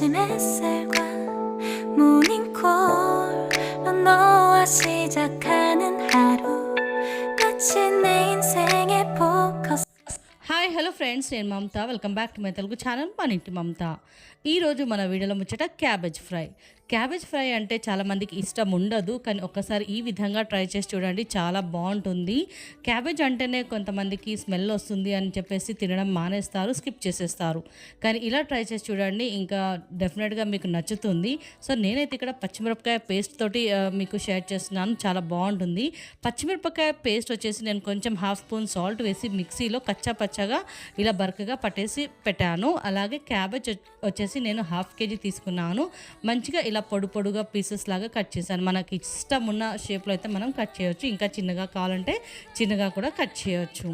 아침 햇살과 모닝콜로 너와 시작하는 하루 마치 내 인생의 포커스 hi hello friends నేను Mamata welcome back to my Telugu channel మన ఇంటి మమత ఈరోజు మన వీడియోలో ముచ్చట క్యాబేజ్ ఫ్రై క్యాబేజ్ ఫ్రై అంటే చాలామందికి ఇష్టం ఉండదు కానీ ఒక్కసారి ఈ విధంగా ట్రై చేసి చూడండి చాలా బాగుంటుంది. క్యాబేజ్ అంటేనే కొంతమందికి స్మెల్ వస్తుంది అని చెప్పేసి తినడం మానేస్తారు స్కిప్ చేసేస్తారు. కానీ ఇలా ట్రై చేసి చూడండి ఇంకా డెఫినెట్గా మీకు నచ్చుతుంది. సో నేనైతే ఇక్కడ పచ్చిమిరపకాయ పేస్ట్ తోటి మీకు షేర్ చేస్తున్నాను చాలా బాగుంటుంది. పచ్చిమిరపకాయ పేస్ట్ వచ్చేసి నేను కొంచెం హాఫ్ స్పూన్ సాల్ట్ వేసి మిక్సీలో కచ్చా పచ్చగా ఇలా బరకగా పట్టేసి పెట్టాను. అలాగే క్యాబేజ్ వచ్చేసి నేను హాఫ్ కేజీ తీసుకున్నాను. మంచిగా ఇలా పొడు పొడుగా పీసెస్ లాగా కట్ చేశాను. మనకి ఇష్టం ఉన్న షేప్లో అయితే మనం కట్ చేయవచ్చు ఇంకా చిన్నగా కావాలంటే చిన్నగా కూడా కట్ చేయవచ్చు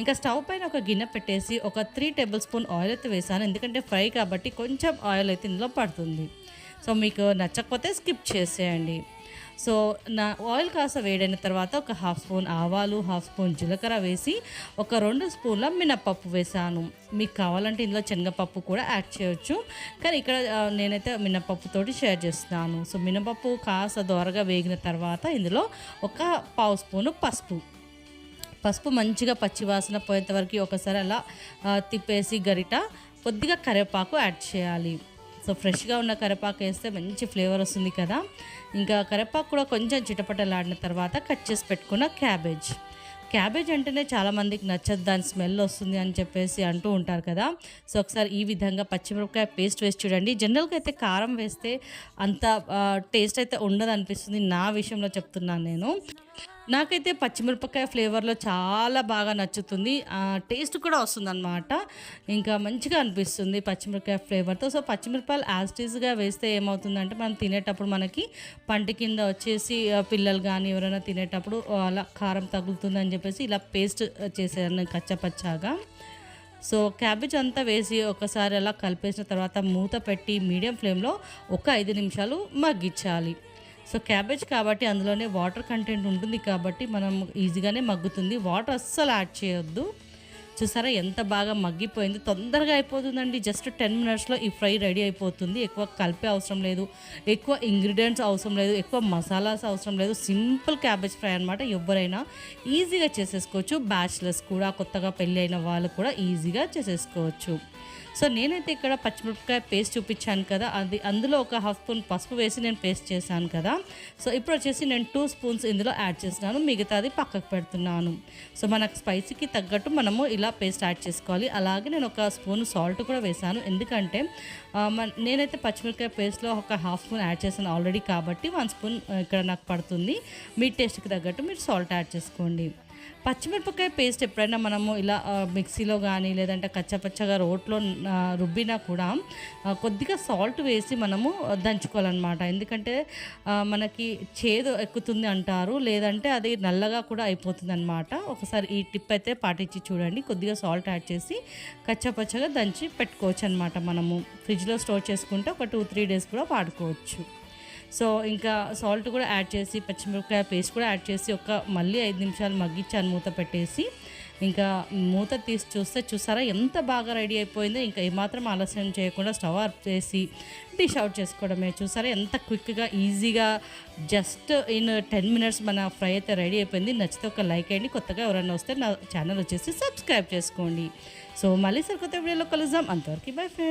ఇంకా స్టవ్ పైన ఒక గిన్నె పెట్టేసి ఒక త్రీ టేబుల్ స్పూన్ ఆయిల్ అయితే వేసాను ఎందుకంటే ఫ్రై కాబట్టి కొంచెం ఆయిల్ అయితే ఇందులో పడుతుంది. సో మీకు నచ్చకపోతే స్కిప్ చేసేయండి. సో నా ఆయిల్ కాస్త వేడైన తర్వాత ఒక హాఫ్ స్పూన్ ఆవాలు హాఫ్ స్పూన్ జీలకర్ర వేసి ఒక రెండు స్పూన్ల మినపప్పు వేసాను. మీకు కావాలంటే ఇందులో శనగపప్పు కూడా యాడ్ చేయొచ్చు. కానీ ఇక్కడ నేనైతే మినపప్పుతోటి షేర్ చేస్తున్నాను. సో మినపప్పు కాస్త దోరగా వేగిన తర్వాత ఇందులో ఒక పావు స్పూను పసుపు. పసుపు మంచిగా పచ్చివాసన పోయేంతవరకు ఒకసారి అలా తిప్పేసి గరిట కొద్దిగా కరివేపాకు యాడ్ చేయాలి. సో ఫ్రెష్గా ఉన్న కరివేపాకు వేస్తే మంచి ఫ్లేవర్ వస్తుంది కదా. ఇంకా కరివేపాకు కూడా కొంచెం చిటపటలాడిన తర్వాత కట్ చేసి పెట్టుకున్న క్యాబేజ్. క్యాబేజ్ అంటేనే చాలామందికి నచ్చదు దాని స్మెల్ వస్తుంది అని చెప్పేసి అంటూ ఉంటారు కదా. సో ఒకసారి ఈ విధంగా పచ్చిమిరపకాయ పేస్ట్ వేసి చూడండి. జనరల్గా అయితే కారం వేస్తే అంత టేస్ట్ అయితే ఉండదు అనిపిస్తుంది నా విషయంలో చెప్తున్నాను నేను. నాకైతే పచ్చిమిరపకాయ ఫ్లేవర్లో చాలా బాగా నచ్చుతుంది. టేస్ట్ కూడా వస్తుందన్నమాట. ఇంకా మంచిగా అనిపిస్తుంది పచ్చిమిరపకాయ ఫ్లేవర్తో. సో పచ్చిమిరపకాయలు యాస్టీస్గా వేస్తే ఏమవుతుందంటే మనం తినేటప్పుడు మనకి పంట కింద వచ్చేసి పిల్లలు కానీ ఎవరైనా తినేటప్పుడు అలా కారం తగులుతుందని చెప్పేసి ఇలా పేస్ట్ చేసేయాలి కచ్చపచ్చాగా. సో క్యాబేజ్ అంతా వేసి ఒకసారి అలా కలిపేసిన తర్వాత మూత పెట్టి మీడియం ఫ్లేమ్లో ఒక ఐదు నిమిషాలు మగ్గించాలి. సో క్యాబేజ్ కాబట్టి అందులోనే వాటర్ కంటెంట్ ఉంటుంది కాబట్టి మనం ఈజీగానే మగ్గుతుంది. వాటర్ అస్సలు యాడ్ చేయొద్దు. చూసారా ఎంత బాగా మగ్గిపోయింది? తొందరగా అయిపోతుందండి. జస్ట్ టెన్ మినిట్స్లో ఈ ఫ్రై రెడీ అయిపోతుంది. ఎక్కువ కలిపే అవసరం లేదు. ఎక్కువ ఇంగ్రీడియంట్స్ అవసరం లేదు. ఎక్కువ మసాలాస్ అవసరం లేదు. సింపుల్ క్యాబేజ్ ఫ్రై అనమాట ఎవరైనా ఈజీగా చేసేసుకోవచ్చు. బ్యాచిలర్స్ కూడా కొత్తగా పెళ్ళి అయిన వాళ్ళు కూడా ఈజీగా చేసేసుకోవచ్చు. సో నేనైతే ఇక్కడ పచ్చిమిరపకాయ పేస్ట్ చూపించాను కదా అది అందులో ఒక హాఫ్ స్పూన్ పసుపు వేసి నేను పేస్ట్ చేశాను కదా. సో ఇప్పుడు వచ్చేసి నేను టూ స్పూన్స్ ఇందులో యాడ్ చేస్తున్నాను మిగతాది పక్కకు పెడుతున్నాను. సో మనకు స్పైసీకి తగ్గట్టు మనము ఇలా పేస్ట్ యాడ్ చేసుకోవాలి. అలాగే నేను ఒక స్పూన్ సాల్ట్ కూడా వేశాను ఎందుకంటే నేనైతే పచ్చిమిరపకాయ పేస్ట్లో ఒక హాఫ్ స్పూన్ యాడ్ చేశాను ఆల్రెడీ కాబట్టి వన్ స్పూన్ ఇక్కడ నాకు పడుతుంది. మీ టేస్ట్కి తగ్గట్టు మీరు సాల్ట్ యాడ్ చేసుకోండి. పచ్చిమిరపకాయ పేస్ట్ ఎప్పుడైనా మనము ఇలా మిక్సీలో కానీ లేదంటే కచ్చపచ్చగా రోట్లో రుబ్బినా కూడా కొద్దిగా సాల్ట్ వేసి మనము దంచుకోవాలన్నమాట. ఎందుకంటే మనకి చేదు ఎక్కుతుంది అంటారు. లేదంటే అది నల్లగా కూడా అయిపోతుంది అనమాట ఒకసారి ఈ టిప్ అయితే పాటించి చూడండి. కొద్దిగా సాల్ట్ యాడ్ చేసి కచ్చపచ్చగా దంచి పెట్టుకోవచ్చు అనమాట మనము. ఫ్రిడ్జ్లో స్టోర్ చేసుకుంటే ఒక టూ త్రీ డేస్ కూడా వాడుకోవచ్చు. సో ఇంకా సాల్ట్ కూడా యాడ్ చేసి పచ్చిమిరపకాయ పేస్ట్ కూడా యాడ్ చేసి ఒక మళ్ళీ ఐదు నిమిషాలు మగ్గించాను మూత పెట్టేసి ఇంకా మూత తీసి చూస్తే చూసారా ఎంత బాగా రెడీ అయిపోయిందో. ఇంకా ఏమాత్రం ఆలస్యం చేయకుండా స్టవ్ ఆఫ్ చేసి డిష్ అవుట్ చేసుకోవడమే. చూసారా ఎంత క్విక్గా ఈజీగా జస్ట్ ఇన్ టెన్ మినిట్స్ మన ఫ్రై అయితే రెడీ అయిపోయింది. నచ్చితే ఒక లైక్ అయ్యండి కొత్తగా ఎవరైనా వస్తే నా ఛానల్ వచ్చేసి సబ్స్క్రైబ్ చేసుకోండి. సో మళ్ళీ సరికొత్త వీడియోలో కలుద్దాం. అంతవరకు బై ఫ్రెండ్